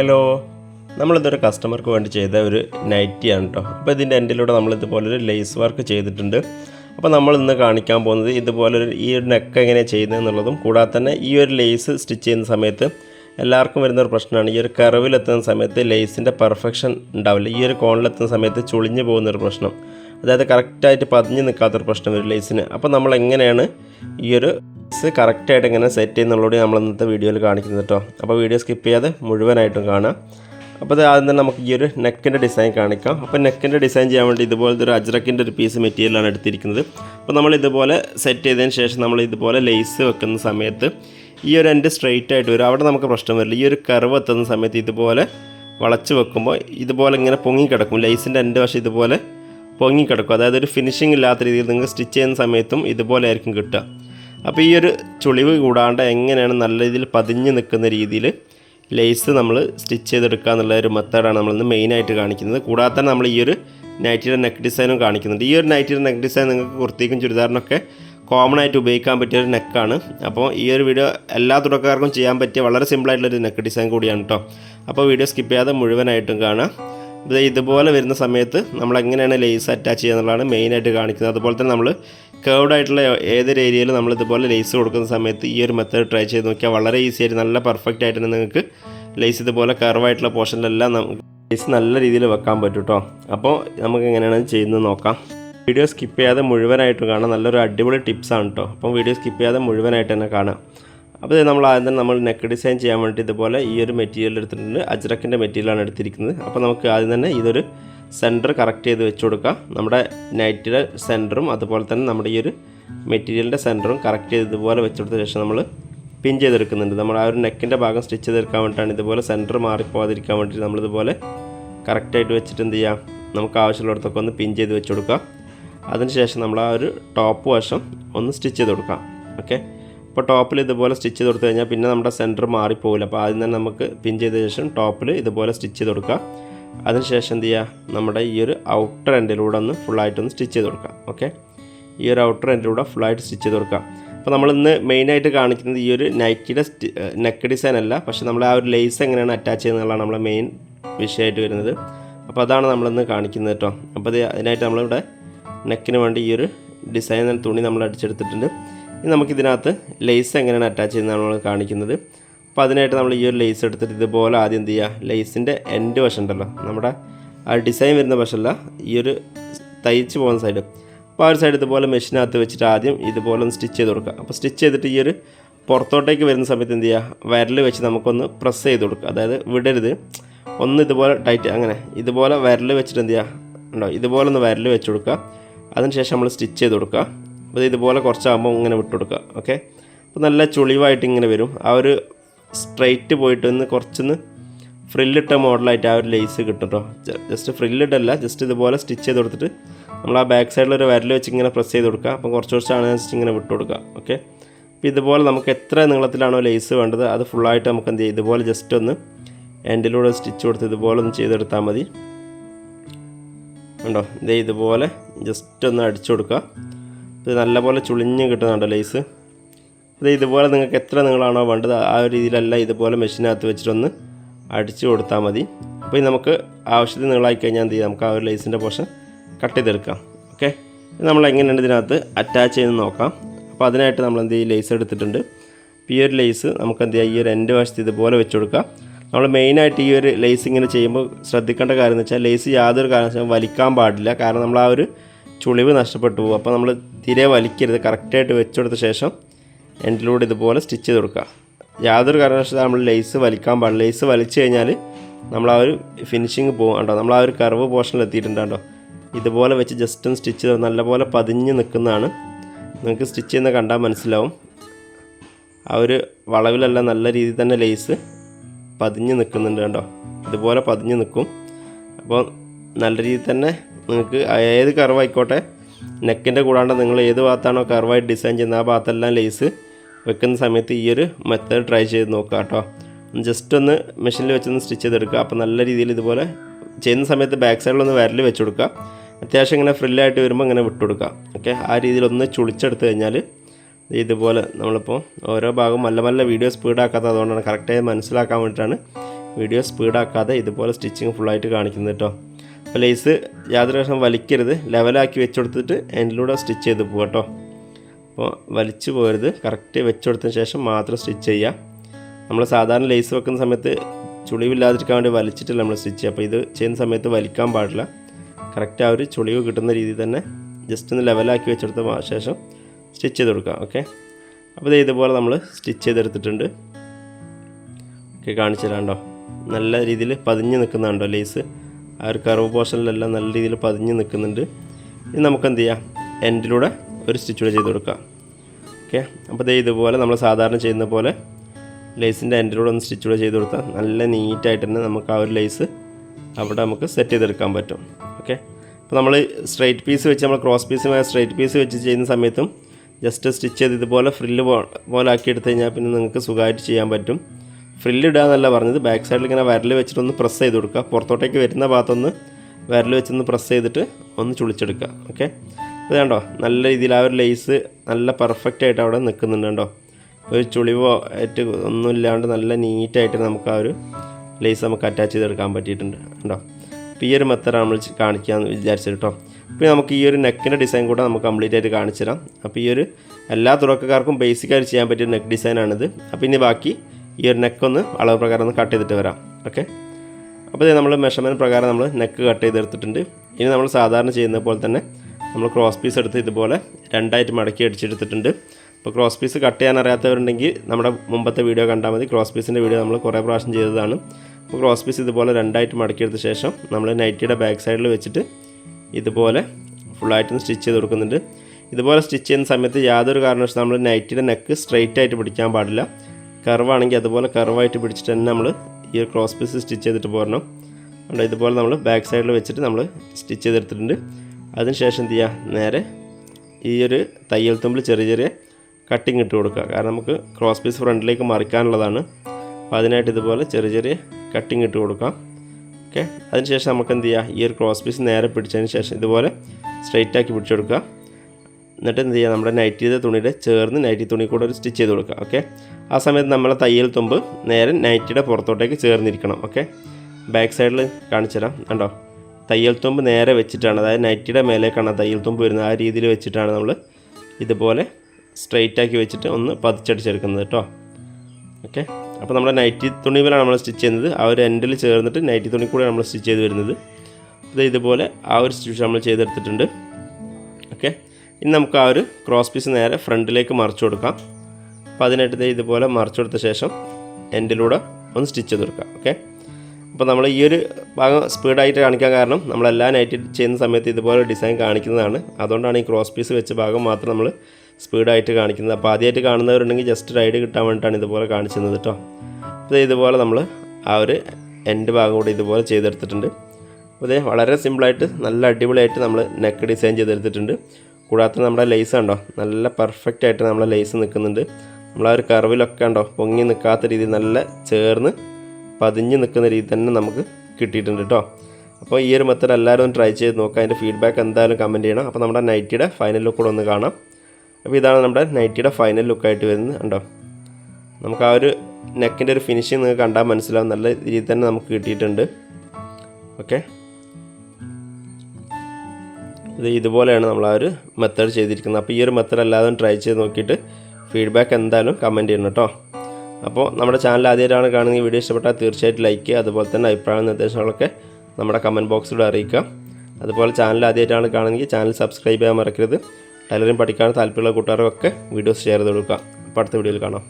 Hello. നമ്മളിതൊരു കസ്റ്റമർക്ക് വേണ്ടി ചെയ്ത ഒരു നൈറ്റിയാണ് കേട്ടോ അപ്പോൾ ഇതിന്റെ എൻഡിലൂടെ നമ്മൾ ഇതുപോലൊരു ലേസ് വർക്ക് ചെയ്തിട്ടുണ്ട്. അപ്പോൾ നമ്മൾ ഇന്ന് കാണിക്കാൻ പോകുന്നത് ഇതുപോലൊരു ഈ ഒരു നെക്ക് എങ്ങനെയാണ് ചെയ്യുന്നത് എന്നുള്ളതും കൂടാതെ തന്നെ ഈ ഒരു ലേസ് സ്റ്റിച്ച് ചെയ്യുന്ന സമയത്ത് എല്ലാവർക്കും വരുന്ന ഒരു പ്രശ്നമാണ്. ഈ ഒരു കറവിലെത്തുന്ന സമയത്ത് ലേസിന്റെ പെർഫെക്ഷൻ ഉണ്ടാവില്ല. ഈ ഒരു കോണിലെത്തുന്ന സമയത്ത് ചുളിഞ്ഞു പോകുന്ന ഒരു പ്രശ്നം. അതായത് കറക്റ്റായിട്ട് പതിഞ്ഞ് നിൽക്കാത്തൊരു പ്രശ്നം ഒരു ലേസിന്. അപ്പോൾ നമ്മൾ എങ്ങനെയാണ് ഈ ഒരു ലേസ് കറക്റ്റായിട്ട് എങ്ങനെ സെറ്റ് ചെയ്യുന്നുള്ളൂ നമ്മൾ ഇന്നത്തെ വീഡിയോയിൽ കാണിക്കുന്നത് കേട്ടോ അപ്പോൾ വീഡിയോ സ്കിപ്പ് ചെയ്യാതെ മുഴുവനായിട്ടും കാണാം. അപ്പോൾ അത് ആദ്യം തന്നെ നമുക്ക് ഈ ഒരു നെക്കിന്റെ ഡിസൈൻ കാണിക്കാം. അപ്പോൾ നെക്കിന്റെ ഡിസൈൻ ചെയ്യാൻ വേണ്ടി ഇതുപോലത്തെ ഒരു അജ്രക്കിന്റെ ഒരു പീസ് മെറ്റീരിയലാണ് എടുത്തിരിക്കുന്നത്. അപ്പോൾ നമ്മൾ ഇതുപോലെ സെറ്റ് ചെയ്തതിന് ശേഷം നമ്മൾ ഇതുപോലെ ലേസ് വെക്കുന്ന സമയത്ത് ഈ ഒരു എൻഡ് സ്ട്രെയിറ്റ് ആയിട്ട് വരും. അവിടെ നമുക്ക് പ്രശ്നം വരില്ല. ഈ ഒരു കർവ് എത്തുന്ന സമയത്ത് ഇതുപോലെ വളച്ച് വെക്കുമ്പോൾ ഇതുപോലെ ഇങ്ങനെ പൊങ്ങി കിടക്കും. ലേസിന്റെ എൻഡ് വശം ഇതുപോലെ പൊങ്ങി കിടക്കും. അതായത് ഒരു ഫിനിഷിംഗ് ഇല്ലാത്ത രീതിയിൽ നിങ്ങൾക്ക് സ്റ്റിച്ച് ചെയ്യുന്ന സമയത്തും ഇതുപോലെ ആയിരിക്കും കിട്ടുക. അപ്പോൾ ഈ ഒരു ചുളിവ് കൂടാണ്ട് എങ്ങനെയാണ് നല്ല രീതിയിൽ പതിഞ്ഞ് നിൽക്കുന്ന രീതിയിൽ ലേസ് നമ്മൾ സ്റ്റിച്ച് ചെയ്തെടുക്കുക എന്നുള്ള ഒരു മെത്തേഡാണ് നമ്മളിന്ന് മെയിനായിട്ട് കാണിക്കുന്നത്. കൂടാതെ തന്നെ നമ്മൾ ഈ ഒരു നൈറ്റിയുടെ നെക്ക് ഡിസൈനും കാണിക്കുന്നുണ്ട്. ഈ ഒരു നൈറ്റിയുടെ നെക്ക് ഡിസൈൻ നിങ്ങൾക്ക് കുർത്തിക്കും ചുരിദാറിനൊക്കെ കോമൺ ആയിട്ട് ഉപയോഗിക്കാൻ പറ്റിയ ഒരു നെക്കാണ് അപ്പോൾ ഈ ഒരു വീഡിയോ എല്ലാ തുടക്കക്കാർക്കും ചെയ്യാൻ പറ്റിയ വളരെ സിമ്പിളായിട്ടുള്ളൊരു നെക്ക് ഡിസൈൻ കൂടിയാണ് കേട്ടോ അപ്പോൾ വീഡിയോ സ്കിപ്പ് ചെയ്യാതെ മുഴുവനായിട്ടും കാണാം. ഇത് ഇതുപോലെ വരുന്ന സമയത്ത് നമ്മൾ എങ്ങനെയാണ് ലേസ് അറ്റാച്ച് ചെയ്യുക എന്നുള്ളതാണ് മെയിനായിട്ട് കാണിക്കുന്നത്. അതുപോലെ തന്നെ നമ്മൾ കേർഡ് ആയിട്ടുള്ള ഏതൊരു ഏരിയയിൽ നമ്മൾ ഇതുപോലെ ലേസ് കൊടുക്കുന്ന സമയത്ത് ഈ ഒരു മെത്തേഡ് ട്രൈ ചെയ്ത് നോക്കിയാൽ വളരെ ഈസി ആയിട്ട് നല്ല പെർഫെക്റ്റ് ആയിട്ട് നിങ്ങൾക്ക് ലേസ് ഇതുപോലെ കർവായിട്ടുള്ള പോർഷനിലെല്ലാം നമുക്ക് ലേസ് നല്ല രീതിയിൽ വെക്കാൻ പറ്റും കേട്ടോ അപ്പോൾ നമുക്ക് എങ്ങനെയാണ് ചെയ്യുന്നത് നോക്കാം. വീഡിയോ സ്കിപ്പ് ചെയ്യാതെ മുഴുവനായിട്ട് കാണാം. നല്ലൊരു അടിപൊളി ടിപ്സാണ് കേട്ടോ അപ്പം വീഡിയോ സ്കിപ്പ് ചെയ്യാതെ മുഴുവനായിട്ട് തന്നെ കാണാം. അപ്പോൾ നമ്മൾ ആദ്യം തന്നെ നമ്മൾ നെക്ക് ഡിസൈൻ ചെയ്യാൻ വേണ്ടി ഇതുപോലെ ഈ ഒരു മെറ്റീരിയൽ എടുത്തിട്ടുണ്ട്. അജ്രക്കിന്റെ മെറ്റീരിയലാണ് എടുത്തിരിക്കുന്നത്. അപ്പോൾ നമുക്ക് ആദ്യം തന്നെ ഇതൊരു സെന്റർ കറക്റ്റ് ചെയ്ത് വെച്ച് കൊടുക്കാം. നമ്മുടെ നൈറ്റിയുടെ സെന്ററും അതുപോലെ തന്നെ നമ്മുടെ ഈ ഒരു മെറ്റീരിയലിന്റെ സെന്ററും കറക്റ്റ് ചെയ്ത് ഇതുപോലെ വെച്ചെടുത്ത ശേഷം നമ്മൾ പിൻ ചെയ്തെടുക്കുന്നുണ്ട്. നമ്മൾ ആ ഒരു നെക്കിന്റെ ഭാഗം സ്റ്റിച്ച് ചെയ്തെടുക്കാൻ വേണ്ടിയിട്ടാണ് ഇതുപോലെ സെന്റർ മാറിപ്പോകാതിരിക്കാൻ വേണ്ടിയിട്ട് നമ്മളിതുപോലെ കറക്റ്റായിട്ട് വെച്ചിട്ട് എന്ത് ചെയ്യാം? നമുക്ക് ആവശ്യമുള്ളിടത്തൊക്കെ ഒന്ന് പിൻ ചെയ്ത് വെച്ച് കൊടുക്കാം. അതിനുശേഷം നമ്മൾ ആ ഒരു ടോപ്പ് വശം ഒന്ന് സ്റ്റിച്ച് ചെയ്ത് കൊടുക്കാം. ഓക്കെ? അപ്പോൾ ടോപ്പിൽ ഇതുപോലെ സ്റ്റിച്ച് ചെയ്ത് കൊടുത്തു കഴിഞ്ഞാൽ പിന്നെ നമ്മുടെ സെന്റർ മാറിപ്പോകില്ല. അപ്പോൾ ആദ്യം തന്നെ നമുക്ക് പിൻ ചെയ്ത ശേഷം ടോപ്പിൽ ഇതുപോലെ സ്റ്റിച്ച് ചെയ്ത് കൊടുക്കാം. അതിനുശേഷം എന്ത് ചെയ്യുക നമ്മുടെ ഈ ഒരു ഔട്ടർ എൻഡിലൂടെ ഒന്ന് ഫുള്ളായിട്ടൊന്ന് സ്റ്റിച്ച് ചെയ്ത് കൊടുക്കാം. ഓക്കെ? ഈ ഒരു ഔട്ടർ എൻഡിലൂടെ ഫുള്ളായിട്ട് സ്റ്റിച്ച് ചെയ്ത് കൊടുക്കാം. അപ്പോൾ നമ്മളിന്ന് മെയിനായിട്ട് കാണിക്കുന്നത് ഈ ഒരു നൈറ്റിയുടെ നെക്ക് ഡിസൈൻ അല്ല. പക്ഷേ നമ്മൾ ആ ഒരു ലേസ് എങ്ങനെയാണ് അറ്റാച്ച് ചെയ്യുന്നതാണ് നമ്മളെ മെയിൻ വിഷയമായിട്ട് വരുന്നത്. അപ്പോൾ അതാണ് നമ്മളിന്ന് കാണിക്കുന്നത് കേട്ടോ അപ്പോൾ അത് അതിനായിട്ട് നമ്മളിവിടെ നെക്കിന് വേണ്ടി ഈ ഒരു ഡിസൈൻ തുണി നമ്മൾ അടിച്ചെടുത്തിട്ടുണ്ട്. ഇനി നമുക്കിതിനകത്ത് ലേസ് എങ്ങനെയാണ് അറ്റാച്ച് ചെയ്യുന്നതാണ് നമ്മൾ കാണിക്കുന്നത്. അപ്പോൾ അതിനായിട്ട് നമ്മൾ ഈ ഒരു ലേസ് എടുത്തിട്ട് ഇതുപോലെ ആദ്യം എന്ത് ചെയ്യുക? ലേസിന്റെ എൻഡ് വശം ഉണ്ടല്ലോ. നമ്മുടെ ആ ഡിസൈൻ വരുന്ന വശമല്ല ഈ ഒരു തയ്ച്ച് പോകുന്ന സൈഡ് അപ്പോൾ ആ ഒരു സൈഡ് ഇതുപോലെ മെഷീനകത്ത് വെച്ചിട്ട് ആദ്യം ഇതുപോലെ ഒന്ന് സ്റ്റിച്ച് ചെയ്ത് കൊടുക്കുക. അപ്പോൾ സ്റ്റിച്ച് ചെയ്തിട്ട് ഈ ഒരു പുറത്തോട്ടേക്ക് വരുന്ന സമയത്ത് എന്ത് ചെയ്യുക? വിരൽ വെച്ച് നമുക്കൊന്ന് പ്രസ് ചെയ്ത് കൊടുക്കുക. അതായത് വിടരുത്. ഒന്ന് ഇതുപോലെ ടൈറ്റ് അങ്ങനെ ഇതുപോലെ വിരൽ വെച്ചിട്ട് എന്ത് ചെയ്യുക? ഉണ്ടോ? ഇതുപോലെ ഒന്ന് വിരൽ വെച്ച് കൊടുക്കുക. അതിനുശേഷം നമ്മൾ സ്റ്റിച്ച് ചെയ്ത് കൊടുക്കുക. അപ്പോൾ ഇതുപോലെ കുറച്ചാകുമ്പോൾ ഇങ്ങനെ വിട്ടു കൊടുക്കുക ഓക്കെ അപ്പോൾ നല്ല ചുളിവായിട്ട് ഇങ്ങനെ വരും. ആ ഒരു സ്ട്രൈറ്റ് പോയിട്ട് ഒന്ന് കുറച്ചൊന്ന് ഫ്രില്ലിട്ട മോഡലായിട്ട് ആ ഒരു ലേസ് കിട്ടും കേട്ടോ ജസ്റ്റ് ഫ്രില്ലിട്ടല്ല ജസ്റ്റ് ഇതുപോലെ സ്റ്റിച്ച് ചെയ്ത് കൊടുത്തിട്ട് നമ്മൾ ആ ബാക്ക് സൈഡിൽ ഒരു വിരൽ വെച്ച് ഇങ്ങനെ പ്രസ് ചെയ്ത് കൊടുക്കുക. അപ്പം കുറച്ച് കുറച്ചാണ് വെച്ചിട്ട് ഇങ്ങനെ വിട്ടു കൊടുക്കുക ഓക്കെ അപ്പോൾ ഇതുപോലെ നമുക്ക് എത്ര നീളത്തിലാണോ ലേസ് വേണ്ടത് അത് ഫുള്ളായിട്ട് നമുക്ക് എന്ത് ചെയ്യും? ഇതുപോലെ ജസ്റ്റ് ഒന്ന് എൻഡിലൂടെ സ്റ്റിച്ച് കൊടുത്ത് ഇതുപോലെ ഒന്ന് ചെയ്തെടുത്താൽ മതി. ഉണ്ടോ ഇതേ ഇതുപോലെ ജസ്റ്റ് ഒന്ന് അടിച്ചു കൊടുക്കുക. ഇത് നല്ലപോലെ ചുളിഞ്ഞ് കിട്ടുന്നുണ്ടോ ലേസ് ഇത് ഇതുപോലെ നിങ്ങൾക്ക് എത്ര നിങ്ങളാണോ വേണ്ടത് ആ ഒരു രീതിയിലല്ല ഇതുപോലെ മെഷീനകത്ത് വെച്ചിട്ടൊന്ന് അടിച്ചു കൊടുത്താൽ മതി. അപ്പോൾ നമുക്ക് ആവശ്യത്തിന് നിങ്ങളായി കഴിഞ്ഞാൽ എന്ത് ചെയ്യാം? നമുക്ക് ആ ഒരു ലേസിന്റെ പോർഷൻ കട്ട് ചെയ്തെടുക്കാം. ഓക്കെ നമ്മൾ എങ്ങനെയാണ് ഇതിനകത്ത് അറ്റാച്ച് ചെയ്ത് നോക്കാം. അപ്പോൾ അതിനായിട്ട് നമ്മൾ എന്ത് ചെയ്യും? ലേസ് എടുത്തിട്ടുണ്ട്. ഈ ഒരു ലേസ് നമുക്ക് എന്ത് ചെയ്യാം? ഈ ഒരു എന്റെ വശത്ത് ഇതുപോലെ വെച്ച് കൊടുക്കാം. നമ്മൾ മെയിനായിട്ട് ഈ ഒരു ലേസ് ഇങ്ങനെ ചെയ്യുമ്പോൾ ശ്രദ്ധിക്കേണ്ട കാര്യം എന്ന് വെച്ചാൽ ലേസ് യാതൊരു കാരണവശാലും വലിക്കാൻ പാടില്ല. കാരണം നമ്മൾ ആ ഒരു ചുളിവ് നഷ്ടപ്പെട്ടു. പോകും അപ്പോൾ നമ്മൾ തീരെ വലിക്കരുത്. കറക്റ്റായിട്ട് വെച്ചെടുത്ത ശേഷം എൻഡിലൂടെ ഇതുപോലെ സ്റ്റിച്ച് ചെയ്ത് കൊടുക്കുക. യാതൊരു കാരണവശാലും നമ്മൾ ലേസ് വലിക്കാൻ പാടില്ല. ലേസ് വലിച്ചു കഴിഞ്ഞാൽ നമ്മൾ ആ ഒരു ഫിനിഷിങ് പോകും കേട്ടോ നമ്മൾ ആ ഒരു കർവ് പോർഷനിൽ എത്തിയിട്ടുണ്ടോ ഇതുപോലെ വെച്ച് ജസ്റ്റ് ഒന്ന് സ്റ്റിച്ച് ചെയ്ത് നല്ലപോലെ പതിഞ്ഞ് നിൽക്കുന്നതാണ്. നിങ്ങൾക്ക് സ്റ്റിച്ച് ചെയ്യുന്ന കണ്ടാൽ മനസ്സിലാവും. ആ ഒരു വളവിലെല്ലാം നല്ല രീതിയിൽ തന്നെ ലേസ് പതിഞ്ഞ് നിൽക്കുന്നുണ്ട് കേട്ടോ ഇതുപോലെ പതിഞ്ഞ് നിൽക്കും. അപ്പോൾ നല്ല രീതിയിൽ തന്നെ നിങ്ങൾക്ക് ഏത് കർവായിക്കോട്ടെ നെക്കിന്റെ കൂടാണ്ട് നിങ്ങൾ ഏത് ഭാഗത്താണോ കർവായിട്ട് ഡിസൈൻ ചെയ്യുന്നത് ആ ഭാഗത്തെല്ലാം ലേസ് വെക്കുന്ന സമയത്ത് ഈ ഒരു മെത്തേഡ് ട്രൈ ചെയ്ത് നോക്കുക കേട്ടോ. ജസ്റ്റ് ഒന്ന് മെഷീനിൽ വെച്ചൊന്ന് സ്റ്റിച്ച് ചെയ്തെടുക്കുക. അപ്പോൾ നല്ല രീതിയിൽ ഇതുപോലെ ചെയ്യുന്ന സമയത്ത് ബാക്ക് സൈഡിലൊന്ന് വരൽ വെച്ച് കൊടുക്കുക. അത്യാവശ്യം ഇങ്ങനെ ഫ്രില്ലായിട്ട് വരുമ്പോൾ ഇങ്ങനെ വിട്ടുകൊടുക്കുക ഓക്കെ ആ രീതിയിൽ ഒന്ന് ചുളിച്ചെടുത്ത് കഴിഞ്ഞാൽ ഇതുപോലെ നമ്മളിപ്പോൾ ഓരോ ഭാഗവും നല്ല നല്ല വീഡിയോ സ്പീഡാക്കാത്തത് അതുകൊണ്ടാണ്. കറക്റ്റായി മനസ്സിലാക്കാൻ വേണ്ടിയിട്ടാണ് വീഡിയോ സ്പീഡാക്കാതെ ഇതുപോലെ സ്റ്റിച്ചിങ് ഫുള്ളായിട്ട് കാണിക്കുന്നത് കേട്ടോ. അപ്പോൾ ലേസ് യാതൊരു വശം വലിക്കരുത്. ലെവലാക്കി വെച്ചുകൊടുത്തിട്ട് അതിലൂടെ സ്റ്റിച്ച് ചെയ്ത് പോകുക കേട്ടോ അപ്പോൾ വലിച്ചു പോകരുത്. കറക്റ്റ് വെച്ചുകൊടുത്തതിന് ശേഷം മാത്രം സ്റ്റിച്ച് ചെയ്യുക. നമ്മൾ സാധാരണ ലേസ് വെക്കുന്ന സമയത്ത് ചുളിവില്ലാതിരിക്കാൻ വേണ്ടി വലിച്ചിട്ടില്ല നമ്മൾ സ്റ്റിച്ച് അപ്പോൾ ഇത് ചെയ്യുന്ന സമയത്ത് വലിക്കാൻ പാടില്ല. കറക്റ്റ് ആ ഒരു ചുളിവ് കിട്ടുന്ന രീതിയിൽ തന്നെ ജസ്റ്റ് ഒന്ന് ലെവലാക്കി വെച്ചെടുത്ത ശേഷം സ്റ്റിച്ച് ചെയ്ത് കൊടുക്കുക. ഓക്കെ അപ്പോൾ ഇത് ഇതുപോലെ നമ്മൾ സ്റ്റിച്ച് ചെയ്തെടുത്തിട്ടുണ്ട്. ഓക്കെ കാണിച്ചു തരാണ്ടോ നല്ല രീതിയിൽ പതിഞ്ഞ് നിൽക്കുന്നുണ്ടോ ലേസ് ആ ഒരു കർവ് പോർഷനിലെല്ലാം നല്ല രീതിയിൽ പതിഞ്ഞ് നിൽക്കുന്നുണ്ട്. ഇനി നമുക്ക് എന്ത് ചെയ്യാം? എൻഡിലൂടെ ഒരു സ്റ്റിച്ച് കൂടെ ചെയ്ത് കൊടുക്കാം. ഓക്കെ അപ്പോൾ ദേ ഇതുപോലെ നമ്മൾ സാധാരണ ചെയ്യുന്ന പോലെ ലേസിന്റെ എൻഡിലൂടെ ഒന്ന് സ്റ്റിച്ച് കൂടെ ചെയ്ത് കൊടുത്താൽ നല്ല നീറ്റായിട്ട് തന്നെ നമുക്ക് ആ ഒരു ലേസ് അവിടെ നമുക്ക് സെറ്റ് ചെയ്തെടുക്കാൻ പറ്റും. ഓക്കെ അപ്പോൾ നമ്മൾ സ്ട്രൈറ്റ് പീസ് വെച്ച് നമ്മൾ ക്രോസ് പീസുമായി സ്ട്രൈറ്റ് പീസ് വെച്ച് ചെയ്യുന്ന സമയത്തും ജസ്റ്റ് സ്റ്റിച്ച് ചെയ്ത് ഇതുപോലെ ഫ്രില്ല് പോലെ ആക്കി എടുത്തു കഴിഞ്ഞാൽ പിന്നെ നിങ്ങൾക്ക് സുഖമായിട്ട് ചെയ്യാൻ പറ്റും. ഫ്രില്ല് ഇടുക എന്നല്ല പറഞ്ഞത് ബാക്ക് സൈഡിൽ ഇങ്ങനെ വരൽ വെച്ചിട്ടൊന്ന് പ്രസ് ചെയ്ത് കൊടുക്കുക. പുറത്തോട്ടേക്ക് വരുന്ന ഭാഗത്തൊന്ന് വരൽ വെച്ചൊന്ന് പ്രസ് ചെയ്തിട്ട് ഒന്ന് ചുളിച്ചെടുക്കുക. ഓക്കെ അത് കണ്ടോ? നല്ല രീതിയിൽ ആ ഒരു ലേസ് നല്ല പെർഫെക്റ്റ് ആയിട്ട് അവിടെ നിൽക്കുന്നുണ്ട് കണ്ടോ? ഒരു ചുളിവോ ആയിട്ട് ഒന്നുമില്ലാണ്ട് നല്ല നീറ്റായിട്ട് നമുക്ക് ആ ഒരു ലേസ് നമുക്ക് അറ്റാച്ച് ചെയ്തെടുക്കാൻ പറ്റിയിട്ടുണ്ട് കണ്ടോ? അപ്പോൾ ഈ ഒരു മെത്തഡാണ് നമ്മൾ കാണിക്കാമെന്ന് വിചാരിച്ചത് കേട്ടോ. അപ്പോൾ നമുക്ക് ഈ ഒരു നെക്കിന്റെ ഡിസൈൻ കൂടെ നമുക്ക് കംപ്ലീറ്റ് ആയിട്ട് കാണിച്ചു തരാം. അപ്പോൾ ഈ ഒരു എല്ലാ തുടക്കക്കാർക്കും ബേസിക്കായിട്ട് ചെയ്യാൻ പറ്റിയ നെക്ക് ഡിസൈനാണിത് അപ്പോൾ ഇനി ബാക്കി ഈ ഒരു നെക്ക് ഒന്ന് അളവ് പ്രകാരം ഒന്ന് കട്ട് ചെയ്തിട്ട് വരാം. ഓക്കെ അപ്പോൾ ഇത് നമ്മൾ മെഷർമെന്റ് പ്രകാരം നമ്മൾ നെക്ക് കട്ട് ചെയ്തെടുത്തിട്ടുണ്ട്. ഇനി നമ്മൾ സാധാരണ ചെയ്യുന്ന പോലെ തന്നെ നമ്മൾ ക്രോസ് പീസ് എടുത്ത് ഇതുപോലെ രണ്ടായിട്ട് മടക്കി അടിച്ചെടുത്തിട്ടുണ്ട്. അപ്പോൾ ക്രോസ് പീസ് കട്ട് ചെയ്യാൻ അറിയാത്തവരുണ്ടെങ്കിൽ നമ്മുടെ മുമ്പത്തെ വീഡിയോ കണ്ടാൽ മതി. ക്രോസ് പീസിന്റെ വീഡിയോ നമ്മൾ കുറേ പ്രാവശ്യം ചെയ്തതാണ്. അപ്പോൾ ക്രോസ് പീസ് ഇതുപോലെ രണ്ടായിട്ട് മടക്കിയെടുത്ത ശേഷം നമ്മൾ നൈറ്റിയുടെ ബാക്ക് സൈഡിൽ വെച്ചിട്ട് ഇതുപോലെ ഫുള്ളായിട്ടൊന്ന് സ്റ്റിച്ച് ചെയ്ത് കൊടുക്കുന്നുണ്ട്. ഇതുപോലെ സ്റ്റിച്ച് ചെയ്യുന്ന സമയത്ത് യാതൊരു കാരണവശാലും നമ്മൾ നൈറ്റിയുടെ നെക്ക് സ്ട്രെയിറ്റ് ആയിട്ട് പിടിക്കാൻ പാടില്ല. കർവാണെങ്കിൽ അതുപോലെ കർവായിട്ട് പിടിച്ചിട്ട് തന്നെ നമ്മൾ ഈ ഒരു ക്രോസ് പീസ് സ്റ്റിച്ച് ചെയ്തിട്ട് പോരണം. അതുകൊണ്ട് ഇതുപോലെ നമ്മൾ ബാക്ക് സൈഡിൽ വെച്ചിട്ട് നമ്മൾ സ്റ്റിച്ച് ചെയ്തെടുത്തിട്ടുണ്ട്. അതിനുശേഷം എന്ത് ചെയ്യുക നേരെ ഈ ഒരു തയ്യൽ തുമ്പിൽ ചെറിയ ചെറിയ കട്ടിങ് ഇട്ട് കൊടുക്കുക. കാരണം നമുക്ക് ക്രോസ് പീസ് ഫ്രണ്ടിലേക്ക് മറിക്കാനുള്ളതാണ്. അപ്പോൾ അതിനായിട്ട് ഇതുപോലെ ചെറിയ ചെറിയ കട്ടിങ് ഇട്ട് കൊടുക്കാം ഓക്കെ അതിനുശേഷം നമുക്ക് എന്ത് ചെയ്യുക ഈ ഒരു ക്രോസ് പീസ് നേരെ പിടിച്ചതിന് ശേഷം ഇതുപോലെ സ്ട്രെയിറ്റ് ആക്കി പിടിച്ചെടുക്കുക എന്നിട്ട് എന്ത് ചെയ്യുക നമ്മുടെ നൈറ്റിയുടെ തുണിയുടെ ചേർന്ന് നൈറ്റി തുണി കൂടെ ഒരു സ്റ്റിച്ച് ചെയ്ത് കൊടുക്കുക. ഓക്കെ ആ സമയത്ത് നമ്മളെ തയ്യൽ തുമ്പ് നേരെ നൈറ്റിയുടെ പുറത്തോട്ടേക്ക് ചേർന്നിരിക്കണം ഓക്കെ ബാക്ക് സൈഡിൽ കാണിച്ചു തരാം. കണ്ടോ? തയ്യൽ തുമ്പ് നേരെ വെച്ചിട്ടാണ് അതായത് നൈറ്റിയുടെ മേലേക്കാണ് തയ്യൽ തുമ്പ് വരുന്നത്. ആ രീതിയിൽ വെച്ചിട്ടാണ് നമ്മൾ ഇതുപോലെ സ്ട്രെയിറ്റ് ആക്കി വെച്ചിട്ട് ഒന്ന് പതിച്ചടിച്ചെടുക്കുന്നത് കേട്ടോ. ഓക്കെ അപ്പോൾ നമ്മുടെ നൈറ്റി തുണിയിലാണ് നമ്മൾ സ്റ്റിച്ച് ചെയ്യുന്നത്. ആ ഒരു എൻഡിൽ ചേർന്നിട്ട് നൈറ്റി തുണി കൂടെ നമ്മൾ സ്റ്റിച്ച് ചെയ്ത് വരുന്നത്. ഇത് ഇതുപോലെ ആ ഒരു സ്റ്റിച്ച് നമ്മൾ ചെയ്തെടുത്തിട്ടുണ്ട്. ഓക്കെ ഇനി നമുക്ക് ആ ഒരു ക്രോസ് പീസ് നേരെ ഫ്രണ്ടിലേക്ക് മറിച്ചു കൊടുക്കാം. അപ്പോൾ അതിനായിട്ട് ഇതുപോലെ മറിച്ച് ശേഷം എൻഡിലൂടെ ഒന്ന് സ്റ്റിച്ച് ചെയ്ത് കൊടുക്കാം ഓക്കെ അപ്പോൾ നമ്മൾ ഈ ഒരു ഭാഗം സ്പീഡായിട്ട് കാണിക്കാൻ കാരണം നമ്മളെല്ലാ നൈറ്റ് ചെയ്യുന്ന സമയത്ത് ഇതുപോലെ ഡിസൈൻ കാണിക്കുന്നതാണ്. അതുകൊണ്ടാണ് ഈ ക്രോസ് പീസ് വെച്ച ഭാഗം മാത്രം നമ്മൾ സ്പീഡായിട്ട് കാണിക്കുന്നത്. അപ്പോൾ ആദ്യമായിട്ട് കാണുന്നവരുണ്ടെങ്കിൽ ജസ്റ്റ് റൈഡ് കിട്ടാൻ വേണ്ടിയിട്ടാണ് ഇതുപോലെ കാണിച്ചത് കേട്ടോ അപ്പോൾ ഇതുപോലെ നമ്മൾ ആ ഒരു എൻഡ് ഭാഗം കൂടി ഇതുപോലെ ചെയ്തെടുത്തിട്ടുണ്ട്. അപ്പോൾ ഇതേ വളരെ സിമ്പിളായിട്ട് നല്ല അടിപൊളിയായിട്ട് നമ്മൾ നെക്ക് ഡിസൈൻ ചെയ്തെടുത്തിട്ടുണ്ട്. കൂടാതെ നമ്മുടെ ലേസ് കണ്ടോ? നല്ല പെർഫെക്റ്റ് ആയിട്ട് ലേസ് നിൽക്കുന്നുണ്ട്. നമ്മൾ ആ ഒരു കർവിലൊക്കെ ഉണ്ടോ? പൊങ്ങി നിൽക്കാത്ത രീതിയിൽ നല്ല ചേർന്ന് പതിഞ്ഞ് നിൽക്കുന്ന രീതി തന്നെ നമുക്ക് കിട്ടിയിട്ടുണ്ട് കേട്ടോ അപ്പോൾ ഈ ഒരു മെത്തേഡ് എല്ലാവരും ഒന്ന് ട്രൈ ചെയ്ത് നോക്കുക അതിന്റെ ഫീഡ്ബാക്ക് എന്തായാലും കമന്റ് ചെയ്യണം. അപ്പോൾ നമ്മുടെ നൈറ്റിയുടെ ഫൈനൽ ലുക്ക് കൂടെ ഒന്ന് കാണാം. അപ്പോൾ ഇതാണ് നമ്മുടെ നൈറ്റിയുടെ ഫൈനൽ ലുക്കായിട്ട് വരുന്നത് കണ്ടോ? നമുക്ക് ആ ഒരു നെക്കിന്റെ ഒരു ഫിനിഷിങ് നിങ്ങൾക്ക് കണ്ടാൽ മനസ്സിലാവും. നല്ല രീതിയിൽ തന്നെ നമുക്ക് കിട്ടിയിട്ടുണ്ട്. ഓക്കെ ഇത് ഇതുപോലെയാണ് നമ്മൾ ആ ഒരു മെത്തേഡ് ചെയ്തിരിക്കുന്നത്. അപ്പോൾ ഈ ഒരു മെത്തേഡ് എല്ലാവരും ട്രൈ ചെയ്ത് നോക്കിയിട്ട് ഫീഡ്ബാക്ക് എന്തായാലും കമന്റ് ചെയ്യണം കേട്ടോ. അപ്പോൾ നമ്മുടെ ചാനൽ ആദ്യമായിട്ടാണ് കാണുന്നത് ഈ വീഡിയോ ഇഷ്ടപ്പെട്ടാൽ തീർച്ചയായിട്ടും ലൈക്ക് ചെയ്യുക. അതുപോലെ തന്നെ അഭിപ്രായ നിർദ്ദേശങ്ങളൊക്കെ നമ്മുടെ കമന്റ് ബോക്സിലൂടെ അറിയിക്കുക. അതുപോലെ ചാനൽ ആദ്യമായിട്ടാണ് കാണുന്നെങ്കിൽ ചാനൽ സബ്സ്ക്രൈബ് ചെയ്യാൻ മറക്കരുത്. ടൈലറിംഗ് പഠിക്കാൻ താല്പര്യമുള്ള കൂട്ടുകാർക്കൊക്കെ വീഡിയോസ് ഷെയർ ചെയ്ത് കൊടുക്കുക. അപ്പോൾ അടുത്ത വീഡിയോയിൽ കാണാം.